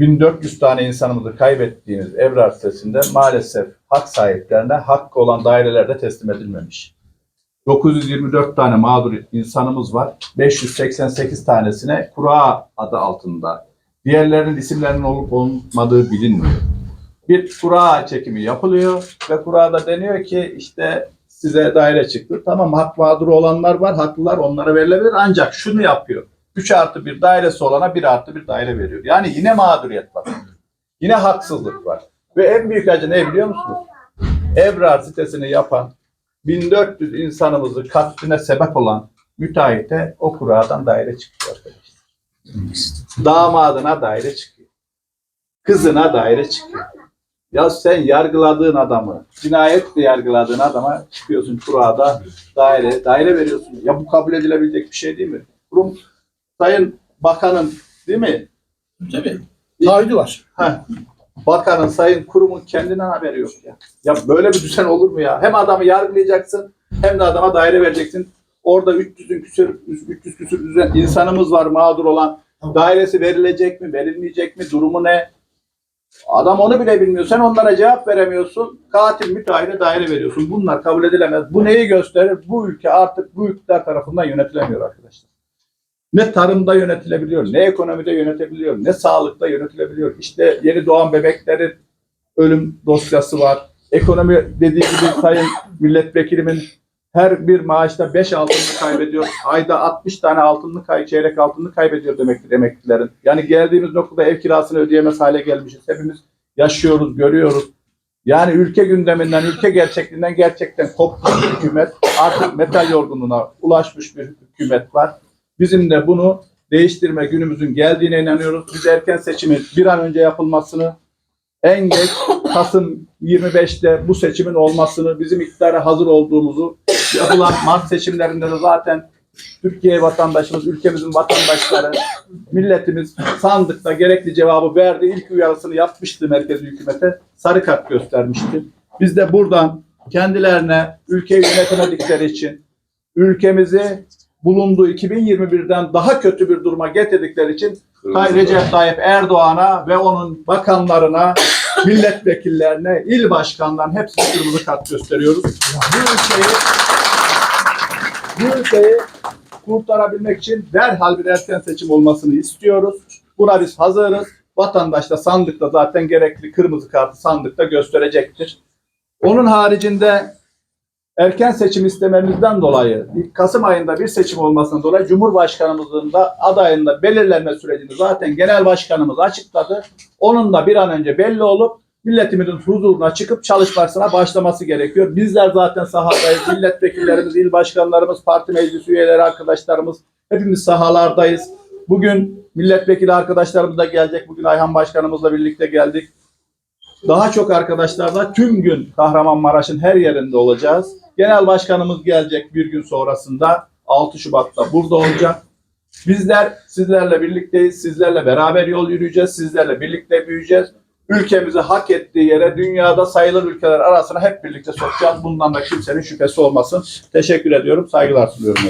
1400 tane insanımızı kaybettiğimiz Ebrar sitesinde maalesef hak sahiplerine hakkı olan dairelerde teslim edilmemiş. 924 tane mağdur insanımız var. 588 tanesine kura adı altında. Diğerlerinin isimlerinin olup olmadığı bilinmiyor. Bir kura çekimi yapılıyor ve kurada deniyor ki işte size daire çıktı. Tamam hak mağduru olanlar var, haklılar onlara verilebilir. Ancak şunu yapıyor. 3 artı bir dairesi olana 1 artı bir daire veriyor. Yani yine mağduriyet var. Yine haksızlık var. Ve en büyük acı ne biliyor musunuz? Ebrar sitesini yapan 1400 insanımızı katline sebep olan müteahhite o kuradan daire çıkıyor arkadaşlar. Damadına daire çıkıyor. Kızına daire çıkıyor. Ya sen yargıladığın adamı, cinayetle yargıladığın adama çıkıyorsun kurada daire, daire veriyorsun. Ya bu kabul edilebilecek bir şey değil mi? Kurum Sayın Bakanın değil mi? Tabii. Taahhüdü var. Heh. Bakanın, sayın kurumun kendinden haberi yok ya. Ya böyle bir düzen olur mu ya? Hem adamı yargılayacaksın hem de adama daire vereceksin. Orada 300'ün küsür, 300 küsür düzen insanımız var mağdur olan. Dairesi verilecek mi, verilmeyecek mi, durumu ne? Adam onu bile bilmiyor. Sen onlara cevap veremiyorsun. Katil müteahhide daire veriyorsun. Bunlar kabul edilemez. Bu neyi gösterir? Bu ülke artık bu iktidar tarafından yönetilemiyor arkadaşlar. Ne tarımda yönetilebiliyor, ne ekonomide yönetebiliyor, ne sağlıkta yönetilebiliyor. İşte yeni doğan bebeklerin ölüm dosyası var. Ekonomi dediği gibi sayın milletvekilimin her bir maaşta 5 altınını kaybediyor. Ayda 60 tane altınını kay, çeyrek altınını kaybediyor demektir emeklilerin. Yani geldiğimiz noktada ev kirasını ödeyemez hale gelmişiz. Hepimiz yaşıyoruz, görüyoruz. Yani ülke gündeminden, ülke gerçekliğinden gerçekten kopmuş bir hükümet. Artık metal yorgunluğuna ulaşmış bir hükümet var. Bizim de bunu değiştirme günümüzün geldiğine inanıyoruz. Biz erken seçimin bir an önce yapılmasını, en geç Kasım 25'te bu seçimin olmasını, bizim iktidara hazır olduğumuzu, yapılan Mart seçimlerinde de zaten Türkiye vatandaşımız, ülkemizin vatandaşları, milletimiz sandıkta gerekli cevabı verdi. İlk uyarısını yapmıştı merkezi hükümete. Sarı kart göstermişti. Biz de buradan kendilerine ülkeyi yönetemedikleri için ülkemizi bulunduğu 2021'den daha kötü bir duruma getirdikleri için Tay Recep Tayyip Erdoğan'a ve onun bakanlarına, milletvekillerine, il başkanlarına hepsine kırmızı kart gösteriyoruz. Bu ülkeyi bu ülkeyi kurtarabilmek için derhal bir erken seçim olmasını istiyoruz. Buna biz hazırız. Vatandaş da sandıkta zaten gerekli kırmızı kartı sandıkta gösterecektir. Onun haricinde erken seçim istememizden dolayı Kasım ayında bir seçim olmasından dolayı Cumhurbaşkanımızın da adayında belirlenme sürecini zaten genel başkanımız açıkladı. Onun da bir an önce belli olup milletimizin huzuruna çıkıp çalışmasına başlaması gerekiyor. Bizler zaten sahadayız. Milletvekillerimiz, il başkanlarımız, parti meclis üyeleri arkadaşlarımız hepimiz sahalardayız. Bugün milletvekili arkadaşlarımız da gelecek. Bugün Ayhan Başkanımızla birlikte geldik. Daha çok arkadaşlarla tüm gün Kahramanmaraş'ın her yerinde olacağız. Genel başkanımız gelecek bir gün sonrasında 6 Şubat'ta burada olacak. Bizler sizlerle birlikteyiz. Sizlerle beraber yol yürüyeceğiz. Sizlerle birlikte büyüyeceğiz. Ülkemizi hak ettiği yere dünyada sayılı ülkeler arasına hep birlikte sokacağız. Bundan da kimsenin şüphesi olmasın. Teşekkür ediyorum. Saygılar sunuyorum.